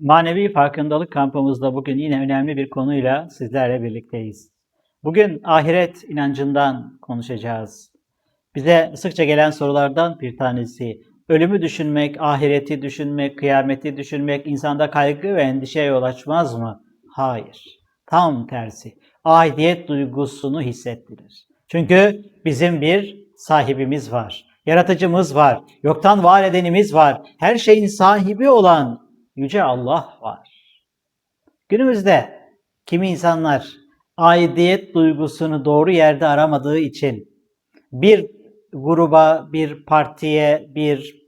Manevi farkındalık kampımızda bugün yine önemli bir konuyla sizlerle birlikteyiz. Bugün ahiret inancından konuşacağız. Bize sıkça gelen sorulardan bir tanesi, ölümü düşünmek, ahireti düşünmek, kıyameti düşünmek insanda kaygı ve endişeye yol açmaz mı? Hayır. Tam tersi. Aidiyet duygusunu hissettirir. Çünkü bizim bir sahibimiz var. Yaratıcımız var. Yoktan var edenimiz var. Her şeyin sahibi olan Yüce Allah var. Günümüzde kimi insanlar aidiyet duygusunu doğru yerde aramadığı için bir gruba, bir partiye, bir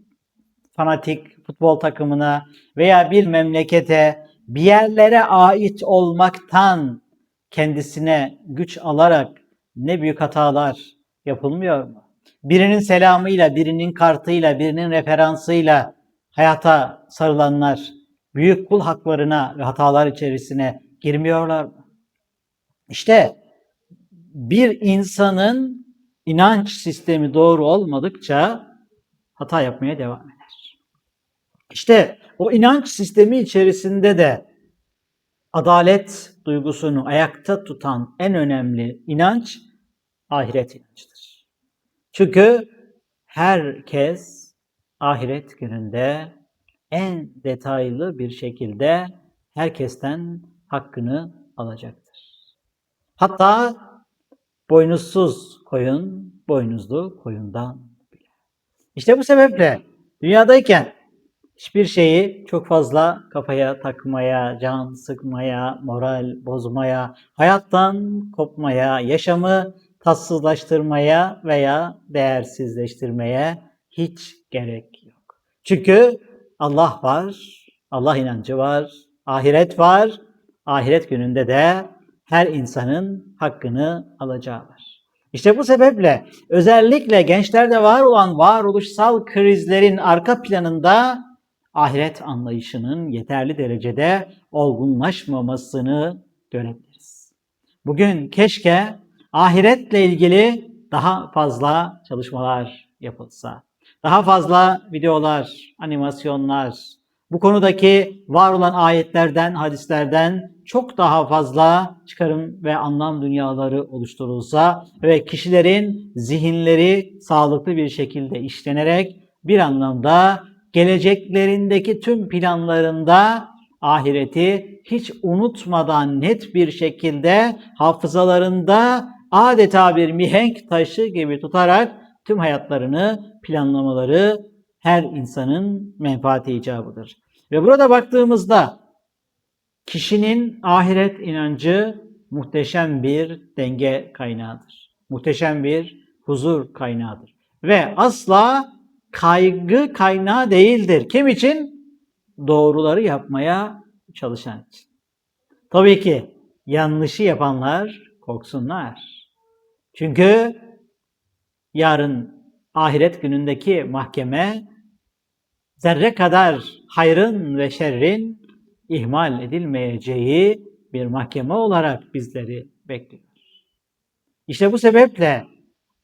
fanatik futbol takımına veya bir memlekete bir yerlere ait olmaktan kendisine güç alarak ne büyük hatalar yapılmıyor mu? Birinin selamıyla, birinin kartıyla, birinin referansıyla hayata sarılanlar büyük kul haklarına ve hatalar içerisine girmiyorlar? İşte bir insanın inanç sistemi doğru olmadıkça hata yapmaya devam eder. İşte o inanç sistemi içerisinde de adalet duygusunu ayakta tutan en önemli inanç ahiret inancıdır. Çünkü herkes ahiret gününde en detaylı bir şekilde herkesten hakkını alacaktır. Hatta boynuzsuz koyun boynuzlu koyundan bile. İşte bu sebeple dünyadayken hiçbir şeyi çok fazla kafaya takmaya, can sıkmaya, moral bozmaya, hayattan kopmaya, yaşamı tatsızlaştırmaya veya değersizleştirmeye hiç gerek yok. Çünkü Allah var, Allah inancı var, ahiret var. Ahiret gününde de her insanın hakkını alacağı var. İşte bu sebeple özellikle gençlerde var olan varoluşsal krizlerin arka planında ahiret anlayışının yeterli derecede olgunlaşmamasını görebiliriz. Bugün keşke ahiretle ilgili daha fazla çalışmalar yapılsa. Daha fazla videolar, animasyonlar, bu konudaki var olan ayetlerden, hadislerden çok daha fazla çıkarım ve anlam dünyaları oluşturulsa ve kişilerin zihinleri sağlıklı bir şekilde işlenerek bir anlamda geleceklerindeki tüm planlarında ahireti hiç unutmadan net bir şekilde hafızalarında adeta bir mihenk taşı gibi tutarak tüm hayatlarını planlamaları her insanın menfaati icabıdır. Ve burada baktığımızda kişinin ahiret inancı muhteşem bir denge kaynağıdır. Muhteşem bir huzur kaynağıdır. Ve asla kaygı kaynağı değildir. Kim için? Doğruları yapmaya çalışan için. Tabii ki yanlışı yapanlar korksunlar. Çünkü yarın ahiret günündeki mahkeme zerre kadar hayrın ve şerrin ihmal edilmeyeceği bir mahkeme olarak bizleri bekliyor. İşte bu sebeple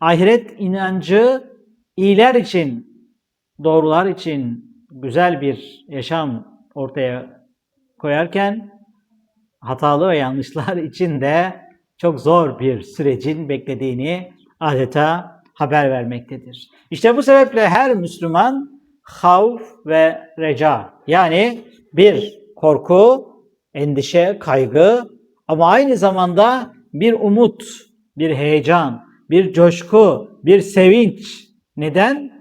ahiret inancı iyiler için, doğrular için güzel bir yaşam ortaya koyarken hatalı ve yanlışlar için de çok zor bir sürecin beklediğini adeta haber vermektedir. İşte bu sebeple her Müslüman havf ve reca yani bir korku, endişe, kaygı ama aynı zamanda bir umut, bir heyecan, bir coşku, bir sevinç. Neden?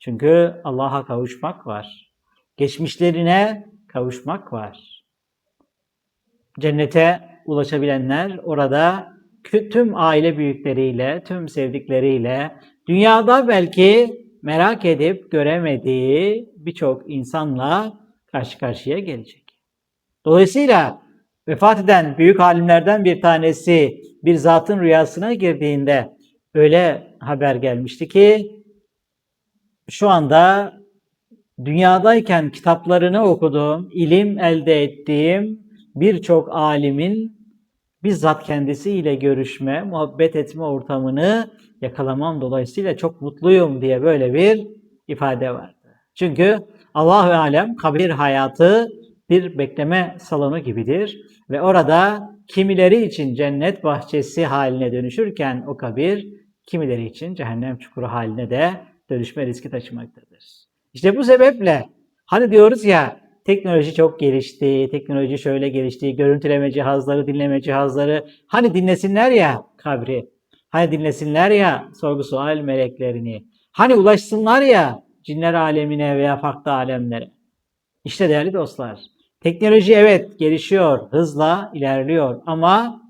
Çünkü Allah'a kavuşmak var. Geçmişlerine kavuşmak var. Cennete ulaşabilenler orada tüm aile büyükleriyle, tüm sevdikleriyle, dünyada belki merak edip göremediği birçok insanla karşı karşıya gelecek. Dolayısıyla vefat eden büyük alimlerden bir tanesi bir zatın rüyasına girdiğinde öyle haber gelmişti ki şu anda dünyadayken kitaplarını okuduğum, ilim elde ettiğim birçok alimin bizzat kendisiyle görüşme, muhabbet etme ortamını yakalamam dolayısıyla çok mutluyum diye böyle bir ifade vardı. Çünkü Allahu alem kabir hayatı bir bekleme salonu gibidir ve orada kimileri için cennet bahçesi haline dönüşürken o kabir kimileri için cehennem çukuru haline de dönüşme riski taşımaktadır. İşte bu sebeple hani diyoruz ya teknoloji çok gelişti, teknoloji şöyle gelişti, görüntüleme cihazları, dinleme cihazları hani dinlesinler ya kabri, hani dinlesinler ya sorgu sual meleklerini, hani ulaşsınlar ya cinler alemine veya farklı alemlere. İşte değerli dostlar, teknoloji evet gelişiyor, hızla ilerliyor ama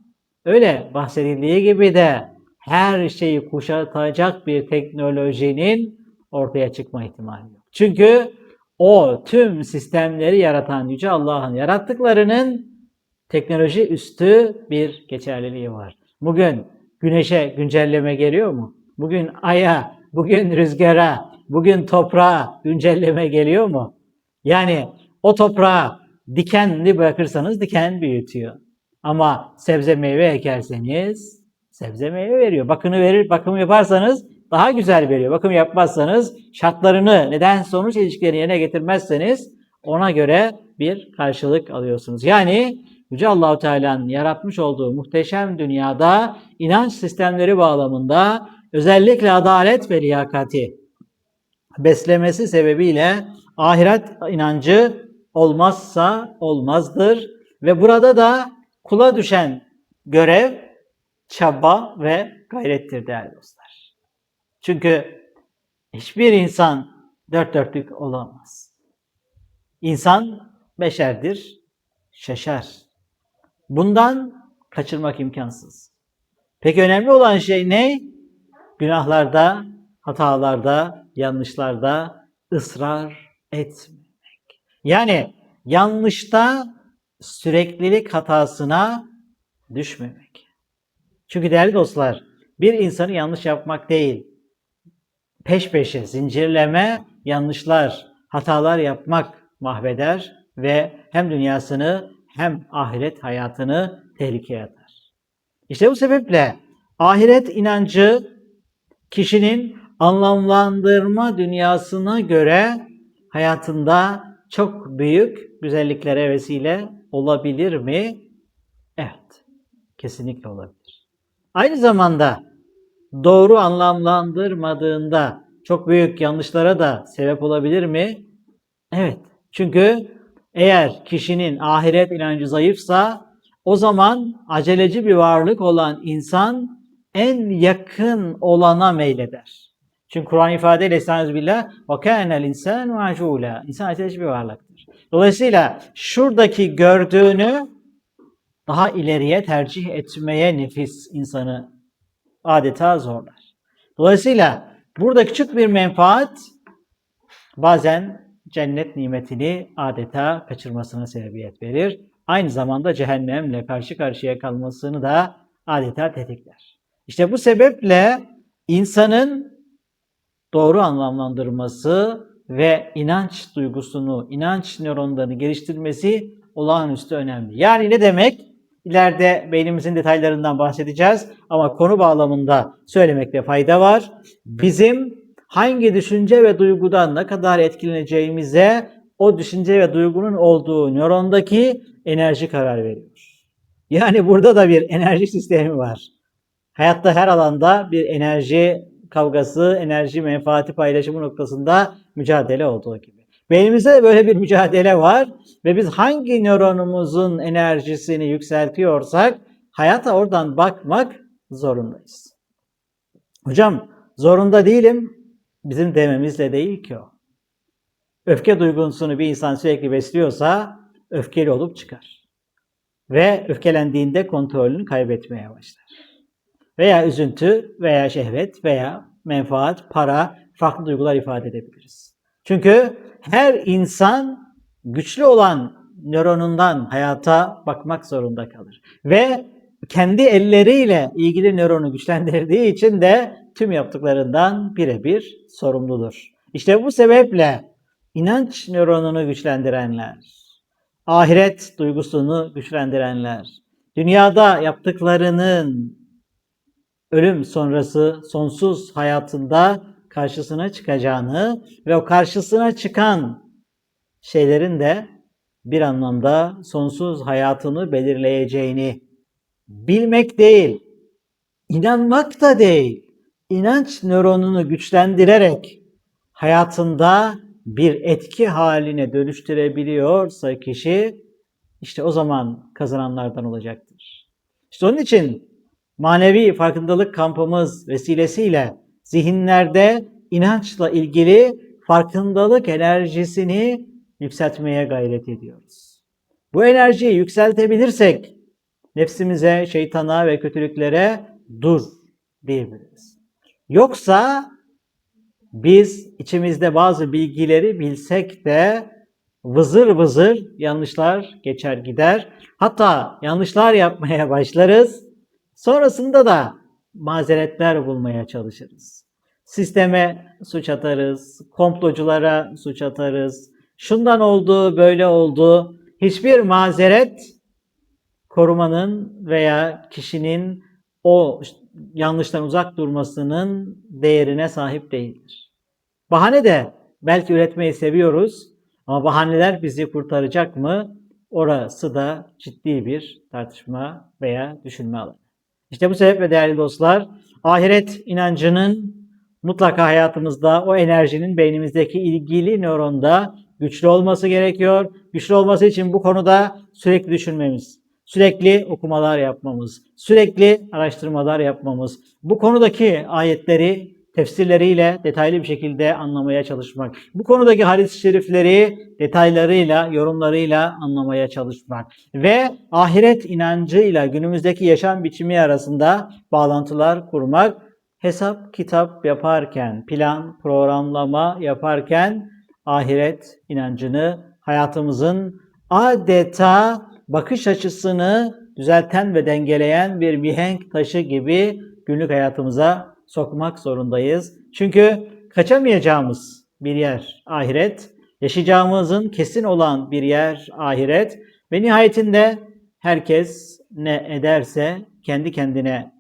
öyle bahsedildiği gibi de her şeyi kuşatacak bir teknolojinin ortaya çıkma ihtimali yok. Çünkü o tüm sistemleri yaratan Yüce Allah'ın yarattıklarının teknoloji üstü bir geçerliliği var. Bugün güneşe güncelleme geliyor mu? Bugün aya, bugün rüzgara, bugün toprağa güncelleme geliyor mu? Yani o toprağa dikenli bırakırsanız diken büyütüyor. Ama sebze meyve ekerseniz sebze meyve veriyor. Bakını verir, bakım yaparsanız daha güzel veriyor. Bakım yapmazsanız şartlarını, neden sonuç ilişkilerini yerine getirmezseniz ona göre bir karşılık alıyorsunuz. Yani Yüce Allahu Teala'nın yaratmış olduğu muhteşem dünyada inanç sistemleri bağlamında özellikle adalet ve liyakati beslemesi sebebiyle ahiret inancı olmazsa olmazdır ve burada da kula düşen görev çaba ve gayrettir değerli dostlar. Çünkü hiçbir insan dört dörtlük olamaz. İnsan beşerdir, şaşar. Bundan kaçırmak imkansız. Peki önemli olan şey ne? Günahlarda, hatalarda, yanlışlarda ısrar etmemek. Yani yanlışta süreklilik hatasına düşmemek. Çünkü değerli dostlar, bir insanı yanlış yapmak değil, peş peşe zincirleme yanlışlar, hatalar yapmak mahveder ve hem dünyasını hem ahiret hayatını tehlikeye atar. İşte bu sebeple ahiret inancı kişinin anlamlandırma dünyasına göre hayatında çok büyük güzelliklere vesile olabilir mi? Evet, kesinlikle olabilir. Aynı zamanda doğru anlamlandırmadığında çok büyük yanlışlara da sebep olabilir mi? Evet. Çünkü eğer kişinin ahiret inancı zayıfsa o zaman aceleci bir varlık olan insan en yakın olana meyleder. Çünkü Kur'an ifadeyle Estağfirullah ve kânel insânu acûlâ. İnsan aceleci bir varlıktır. Dolayısıyla şuradaki gördüğünü daha ileriye tercih etmeye nefis insanı adeta zorlar. Dolayısıyla burada küçük bir menfaat bazen cennet nimetini adeta kaçırmasına sebebiyet verir. Aynı zamanda cehennemle karşı karşıya kalmasını da adeta tetikler. İşte bu sebeple insanın doğru anlamlandırması ve inanç duygusunu, inanç nöronlarını geliştirmesi olağanüstü önemli. Yani ne demek? İleride beynimizin detaylarından bahsedeceğiz ama konu bağlamında söylemekte fayda var. Bizim hangi düşünce ve duygudan ne kadar etkileneceğimize o düşünce ve duygunun olduğu nörondaki enerji karar veriyor. Yani burada da bir enerji sistemi var. Hayatta her alanda bir enerji kavgası, enerji menfaati paylaşımı noktasında mücadele olduğu gibi. Beynimizde de böyle bir mücadele var ve biz hangi nöronumuzun enerjisini yükseltiyorsak hayata oradan bakmak zorundayız. Hocam zorunda değilim bizim dememizle değil ki o. Öfke duygusunu bir insan sürekli besliyorsa öfkeli olup çıkar. Ve öfkelendiğinde kontrolünü kaybetmeye başlar. Veya üzüntü veya şehvet veya menfaat, para, farklı duygular ifade edebiliriz. Çünkü her insan güçlü olan nöronundan hayata bakmak zorunda kalır. Ve kendi elleriyle ilgili nöronu güçlendirdiği için de tüm yaptıklarından birebir sorumludur. İşte bu sebeple inanç nöronunu güçlendirenler, ahiret duygusunu güçlendirenler, dünyada yaptıklarının ölüm sonrası sonsuz hayatında karşısına çıkacağını ve o karşısına çıkan şeylerin de bir anlamda sonsuz hayatını belirleyeceğini bilmek değil, inanmak da değil, inanç nöronunu güçlendirerek hayatında bir etki haline dönüştürebiliyorsa kişi işte o zaman kazananlardan olacaktır. İşte onun için manevi farkındalık kampımız vesilesiyle zihinlerde inançla ilgili farkındalık enerjisini yükseltmeye gayret ediyoruz. Bu enerjiyi yükseltebilirsek nefsimize, şeytana ve kötülüklere dur diyebiliriz. Yoksa biz içimizde bazı bilgileri bilsek de vızır vızır yanlışlar geçer gider. Hatta yanlışlar yapmaya başlarız. Sonrasında da mazeretler bulmaya çalışırız. Sisteme suç atarız, komploculara suç atarız. Şundan oldu, böyle oldu. Hiçbir mazeret korumanın veya kişinin o yanlıştan uzak durmasının değerine sahip değildir. Bahane de belki üretmeyi seviyoruz ama bahaneler bizi kurtaracak mı? Orası da ciddi bir tartışma veya düşünme alanı. İşte bu sebeple değerli dostlar, ahiret inancının mutlaka hayatımızda o enerjinin beynimizdeki ilgili nöronda güçlü olması gerekiyor. Güçlü olması için bu konuda sürekli düşünmemiz, sürekli okumalar yapmamız, sürekli araştırmalar yapmamız, bu konudaki ayetleri tefsirleriyle detaylı bir şekilde anlamaya çalışmak, bu konudaki hadis-i şerifleri detaylarıyla, yorumlarıyla anlamaya çalışmak. Ve ahiret inancıyla günümüzdeki yaşam biçimi arasında bağlantılar kurmak, hesap kitap yaparken, plan, programlama yaparken ahiret inancını hayatımızın adeta bakış açısını düzelten ve dengeleyen bir mihenk taşı gibi günlük hayatımıza sokmak zorundayız. Çünkü kaçamayacağımız bir yer ahiret, yaşayacağımızın kesin olan bir yer ahiret ve nihayetinde herkes ne ederse kendi kendine.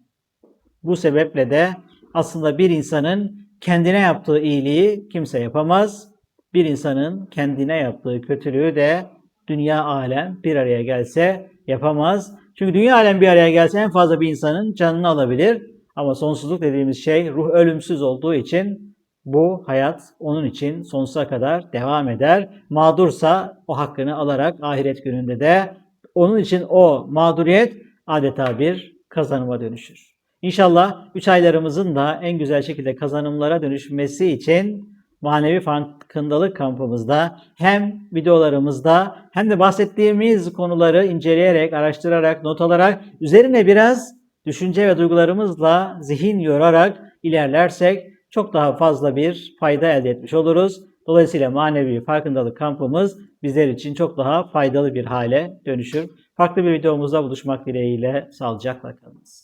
Bu sebeple de aslında bir insanın kendine yaptığı iyiliği kimse yapamaz. Bir insanın kendine yaptığı kötülüğü de dünya alem bir araya gelse yapamaz. Çünkü dünya alem bir araya gelse en fazla bir insanın canını alabilir. Ama sonsuzluk dediğimiz şey ruh ölümsüz olduğu için bu hayat onun için sonsuza kadar devam eder. Mağdursa o hakkını alarak ahiret gününde de onun için o mağduriyet adeta bir kazanıma dönüşür. İnşallah 3 aylarımızın da en güzel şekilde kazanımlara dönüşmesi için manevi farkındalık kampımızda hem videolarımızda hem de bahsettiğimiz konuları inceleyerek, araştırarak, not alarak üzerine biraz düşünce ve duygularımızla zihin yorarak ilerlersek çok daha fazla bir fayda elde etmiş oluruz. Dolayısıyla manevi farkındalık kampımız bizler için çok daha faydalı bir hale dönüşür. Farklı bir videomuzda buluşmak dileğiyle sağlıcakla kalınız.